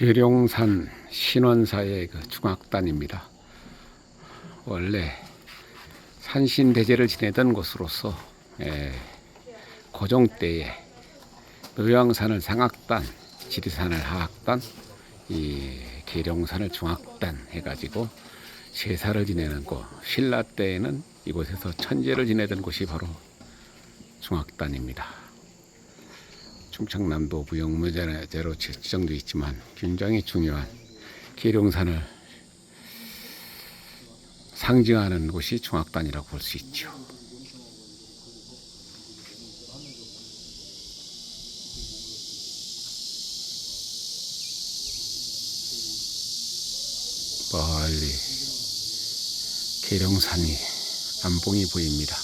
계룡산 신원사의 그 중악단입니다. 원래 산신대제를 지내던 곳으로서 에, 고종 때에 노양산을 상악단, 지리산을 하악단, 이 계룡산을 중악단 해가지고 제사를 지내는 곳. 신라 때에는 이곳에서 천제를 지내던 곳이 바로 중악단입니다. 충청남도 무형무제로 지정되어 있지만 굉장히 중요한 계룡산을 상징하는 곳이 중악단이라고 볼 수 있죠. 멀리 계룡산이 안봉이 보입니다.